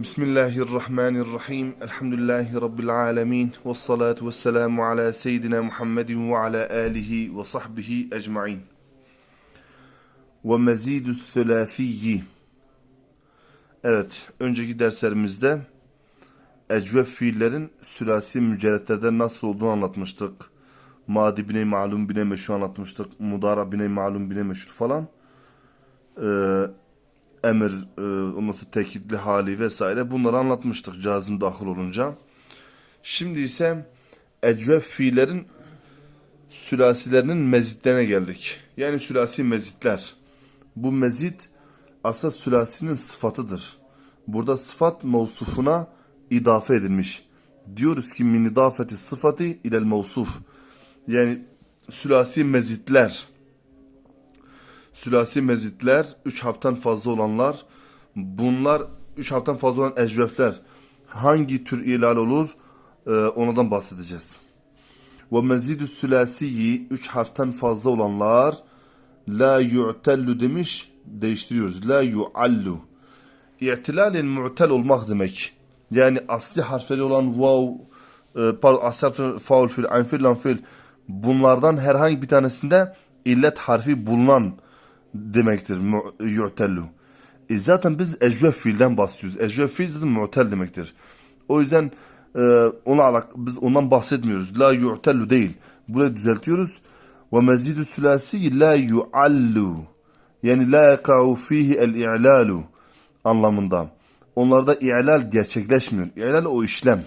Bismillahirrahmanirrahim. Elhamdülillahi Rabbil alemin. Ve salatu ve selamu ala seyyidina Muhammedin ve ala alihi ve sahbihi ecma'in. Ve mezidü thülâfiyyi. Evet, önceki derslerimizde ecvef fiillerin sülasi mücerretlerde nasıl olduğunu anlatmıştık. Madi bine malum bine meşhur anlatmıştık. Mudara bine malum bine meşhur falan. Ee, emir, e, ondan sonra tekitli hali vesaire bunları anlatmıştık cazım dahil olunca. Şimdi ise ecvef fiillerin sülasilerinin mezitlerine geldik. Yani sülasi mezitler. Bu mezit asıl sülasinin sıfatıdır. Burada sıfat mevsufuna idafe edilmiş. Diyoruz ki min idafeti sıfatı ilel mevsuf. Yani sülasi mezitler sülasi mezitler, 3 harften fazla olanlar, bunlar 3 harften fazla olan ecvefler hangi tür ilal olur ee, ondan bahsedeceğiz. Ve mezidü sülasiyi 3 harften fazla olanlar la yu'tellu demiş değiştiriyoruz. La yu'allu. İ'tilalin mu'tel olmak demek. Yani asli harfleri olan vav, e, pardon, asli harfleri faul fil, anfil, lanfil bunlardan herhangi bir tanesinde illet harfi bulunan demektir. Yu'tellu. E zaten biz ecvef fiilden bahsediyoruz. Ecvef fiil zaten mu'tel demektir. O yüzden e, ona alak biz ondan bahsetmiyoruz. La yu'tellu değil. Burayı düzeltiyoruz. Ve mezidü sülasi la yu'allu. Yani la yaka'u fihi el-i'lalu anlamında. Onlarda i'lal gerçekleşmiyor. İ'lal o işlem.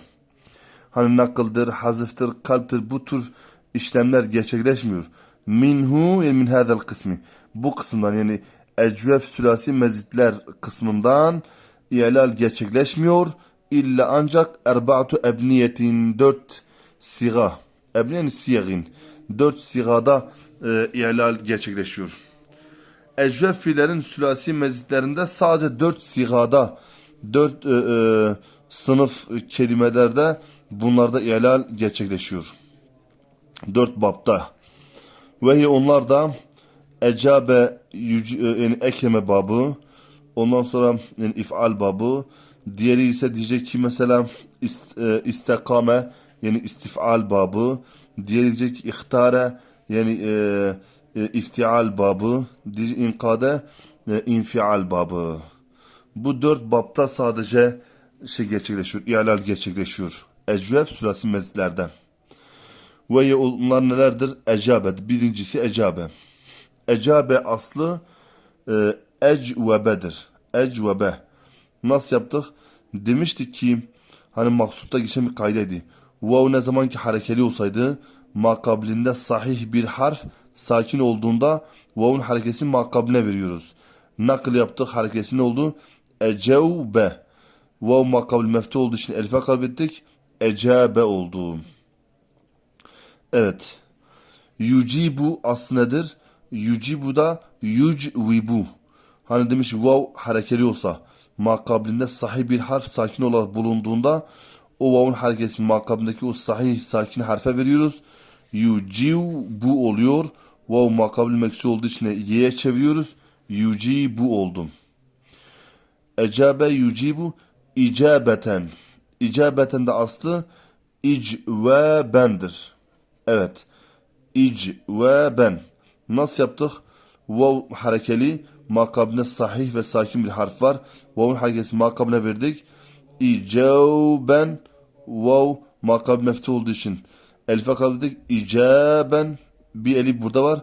Hani nakıldır, hazıftır, kalptir bu tür işlemler gerçekleşmiyor. Minhu yani min hadal kısmi. Bu kısımdan yani ecvef sülasi mezitler kısmından i'lal gerçekleşmiyor. İlla ancak erba'atu ebniyetin dört siga. Ebniyen siyagin. Dört sigada e, i'lal gerçekleşiyor. Ecvef fiillerin sülasi mezitlerinde sadece dört sigada, dört e, e, sınıf kelimelerde bunlarda i'lal gerçekleşiyor. Dört babda. Ve onlar da ecabe yani ekleme babı, ondan sonra yani ifal babı, diğeri ise diyecek ki mesela ist, e, istekame yani istifal babı, diğeri diyecek ihtare yani e, e, iftial babı, diyecek inkade e, infial babı. Bu dört babta sadece şey gerçekleşiyor, ihlal gerçekleşiyor. Ecvef süresi mezitlerden. Ve onlar nelerdir? Ecabet. Birincisi ecabe. Ecabe aslı e, ecvebedir. Ecvebe. Nasıl yaptık? Demiştik ki hani maksutta geçen bir kaydeydi. Vav ne zaman ki harekeli olsaydı makablinde sahih bir harf sakin olduğunda vav'un harekesini makabline veriyoruz. Nakıl yaptık harekesi ne oldu? Ecevbe. Vav makabli meftu olduğu için elife kalbettik. Ecabe oldu. Evet. Yucibu aslı nedir? Yucibu da yucvibu. Hani demiş vav harekeli olsa makablinde sahih bir harf sakin olarak bulunduğunda o vav'un harekesi makabindeki o sahih sakin harfe veriyoruz. Yucibu oluyor. Vav makabli meksi olduğu için y'ye çeviriyoruz. Yucibu oldum. Ecabe yucibu icabeten. İcabeten de aslı icvebendir. Evet. İc ve ben. Nasıl yaptık? Vav harekeli makabine sahih ve sakin bir harf var. Vav'un harekesi makabine verdik. İcavben vav makab meftu olduğu için elife kaldık. İcaben bir elif burada var.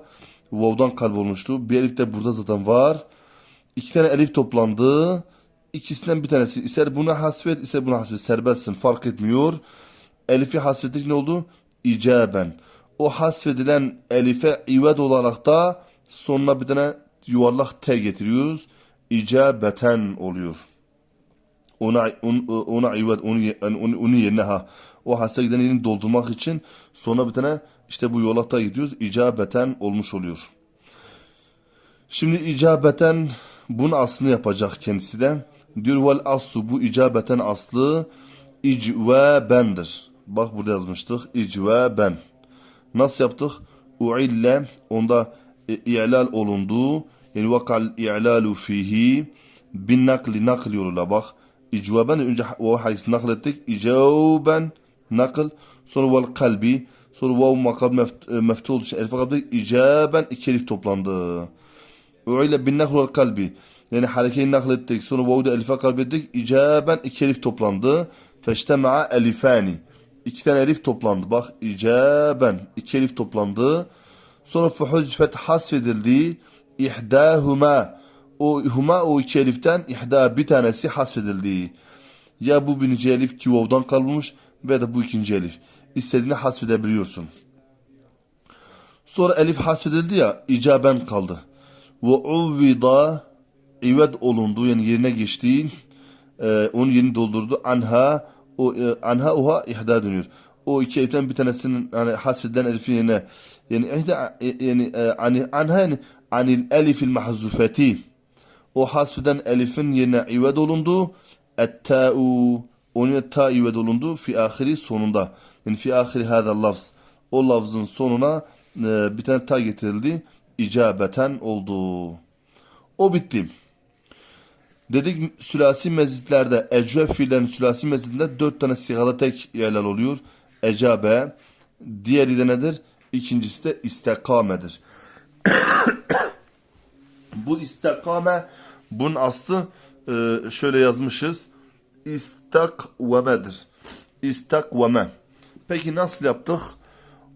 Vav'dan kalp olmuştu. Bir elif de burada zaten var. İki tane elif toplandı. İkisinden bir tanesi. İster buna hasfet, ister buna hasfet. Serbestsin. Fark etmiyor. Elifi hasfettik ne oldu? İcaben. O hasfedilen elife ived olarak da sonuna bir tane yuvarlak T getiriyoruz. İcabeten oluyor. Ona on, ona ived onu, onu, onu yerine ha. O hasre giden yerini doldurmak için sonra bir tane işte bu yolakta gidiyoruz. İcabeten olmuş oluyor. Şimdi icabeten bunun aslını yapacak kendisi de. Diyor vel bu icabeten aslı icvebendir. Bak burada yazmıştık. İcvaben. Nasıl yaptık? Uille onda e, i'lal olundu. Yani vakal i'lalu fihi bin nakli nakl yoluyla bak. İcvaben önce vav harekesini naklettik. İcavben nakıl. Sonra vel kalbi. Sonra vav makam meft, e, meftu olduğu için elif kalbi. İcaben iki elif toplandı. Öyle bin nakl vel kalbi. Yani harekeyi naklettik. Sonra vav'u da elife kalbettik. İcaben iki elif toplandı. Feştema'a elifani. İki tane elif toplandı. Bak icaben iki elif toplandı. Sonra fuhuzfet hasfedildi. İhdâhuma. O huma o iki eliften ihda bir tanesi hasfedildi. Ya bu birinci elif ki vav'dan kalmış ve de bu ikinci elif. İstediğini hasfedebiliyorsun. Sonra elif hasfedildi ya icaben kaldı. Ve uvvida ived olundu yani yerine geçtiğin e, onu yeni doldurdu. Anha o e, anha oha ihda dönüyor. O iki eliften bir tanesinin yani hasfedilen elifin yerine yani ihda e, yani e, ani anha yani anil elifil mahzufeti o hasfeden elifin yerine ived olundu. Et-ta'u onun ta ived olundu fi ahiri sonunda. Yani fi ahiri hada lafz. O lafzın sonuna e, bir tane ta getirildi. İcabeten oldu. O bitti. Dedik sülasi mezitlerde ecref fiillerin sülasi mezitinde dört tane sigada tek yerler oluyor. Ecabe. Diğeri de nedir? İkincisi de istekamedir. Bu istekame bunun aslı e, şöyle yazmışız. İstakvemedir. İstakveme. Peki nasıl yaptık?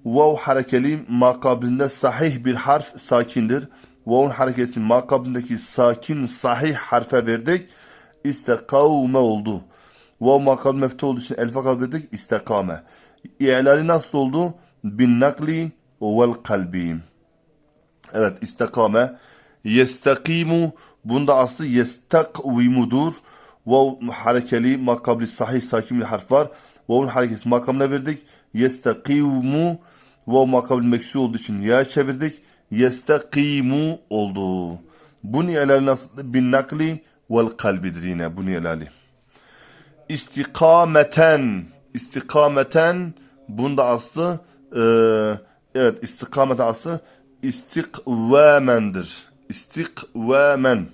Vav harekeli makablinde sahih bir harf sakindir. Vav'un harekesi makablindeki sakin sahih harfe verdik. İstekavme oldu. Vav makabli meftu olduğu için elfe kabledik istekame. İ'lali nasıl oldu? Bin nakli vel kalbi. Evet istekame. Yestakimu bunda aslı yestakvimudur. Vav harekeli makabli sahih sakin bir harf var. Vav'un harekesi makamına verdik. Yestakimu vav makabli meksi olduğu için ya çevirdik. Yestakimu oldu. Bu niyelali nasıl? Bin nakli vel kalbidir yine bu niyelali. İstikameten. İstikameten bunda aslı e, evet istikameten aslı istikvamendir. İstikvamen.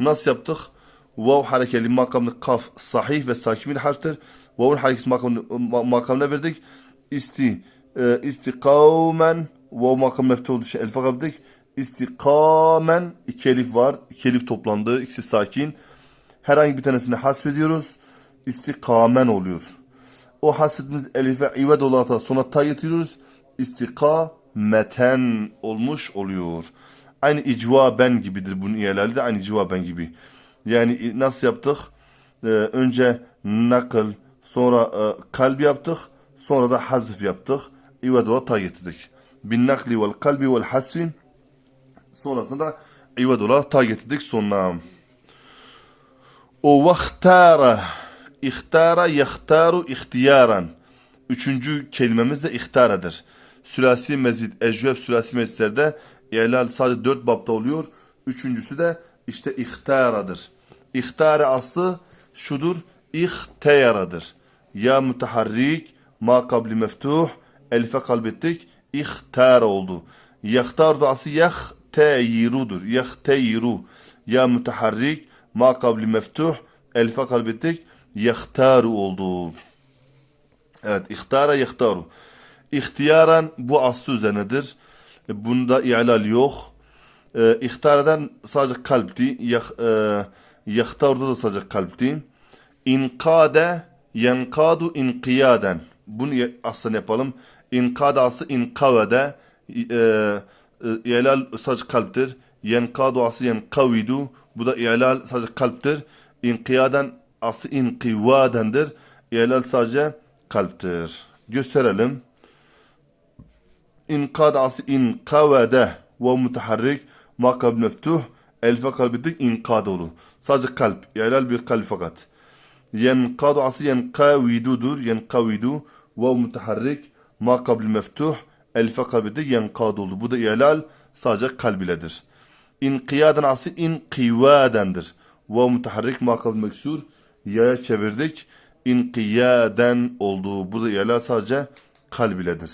Nasıl yaptık? Vav harekeli makamlı kaf sahih ve sakin bir harftir. Vav'un harekesi makamını, makamına verdik. İsti, e, istikavmen vav makam meftu olduğu için elfa kaldık. İstikamen iki elif var. İki elif toplandı. İkisi sakin. Herhangi bir tanesini hasbediyoruz. İstikamen oluyor. O hasretimiz elife ived olarak sonra ta getiriyoruz. İstikameten olmuş oluyor. Aynı icvaben gibidir bunun iyelerli de aynı icvaben gibi. Yani nasıl yaptık? Ee, önce nakıl, sonra e, kalbi yaptık, sonra da hazf yaptık. İved olarak ta getirdik. Bin nakli vel kalbi vel hasfi sonrasında ived olarak ta getirdik sonra. O vaktara İhtara yahtaru ihtiyaran. Üçüncü kelimemiz de ihtaradır. Sülasi mezid, ecvef sülasi mezitlerde İhlal sadece dört babda oluyor. Üçüncüsü de işte ihtaradır. İhtare aslı şudur. İhteyaradır. Ya müteharrik, ma kabli meftuh, elife kalbettik. İhtara oldu. Yahtar da aslı yahteyirudur. Yahteyiru. Ya müteharrik, ma kabli meftuh, elife kalbettik. Yahtaru oldu. Evet, ihtara yahtaru. İhtiyaran bu aslı üzerinedir. E, Bunda i'lal yok. E, ihtareden sadece kalpti. Yah, e, da sadece kalpti. İnkade yenkadu inkiyaden. Bunu aslında yapalım. İnkade aslı inkavede. E, e, i'lal sadece kalptir. Yenkadu aslı yenkavidu. Bu da i'lal sadece kalptir. İnkiyaden aslı inkivadendir. İ'lal sadece kalptir. Gösterelim. İnkad aslı inkavede ve müteharrik makab meftuh elfe kalbidik inkad olur. Sadece kalp. İ'lal bir kalp fakat. Yenkadu aslı yenkavidudur. Yenkavidu ve müteharrik makab meftuh elfe kalbidik yenkad olur. Bu da i'lal sadece kalb iledir. İnkiyaden aslı inkivadendir. Ve müteharrik makab meksur yaya çevirdik. İnkiyaden oldu. Bu da i'lal sadece kalb iledir.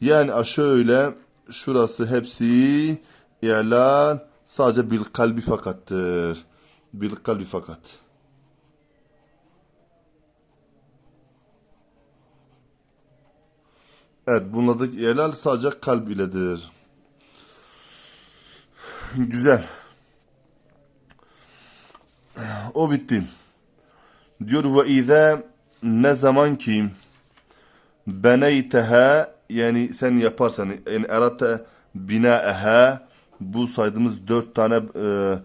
Yani şöyle şurası hepsi i'lal sadece bil kalbi fakattır. Bil kalbi fakat. Evet bunlardaki ihlal sadece kalp iledir. Güzel. O bitti. Diyor ve izâ ne zaman ki beneyteha yani sen yaparsan yani eratte binaeha bu saydığımız dört tane e,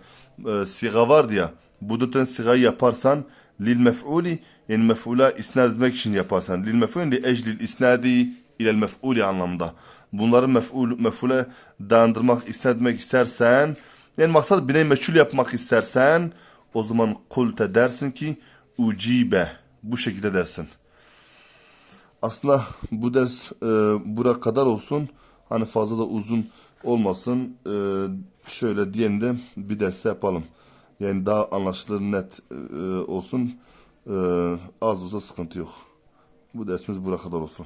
e, siga vardı ya bu dört tane sigayı yaparsan lil mef'uli yani mef'ula isnad etmek için yaparsan lil mef'uli li eclil isnadi ilel mef'uli anlamda bunları mef'ul mef'ule dayandırmak isnad etmek istersen yani maksat bine meçhul yapmak istersen o zaman kulte dersin ki ucibe bu şekilde dersin. Aslında bu ders e, bura kadar olsun. Hani fazla da uzun olmasın. E, şöyle diyelim de bir ders yapalım. Yani daha anlaşılır net e, olsun. E, az olsa sıkıntı yok. Bu dersimiz bura kadar olsun.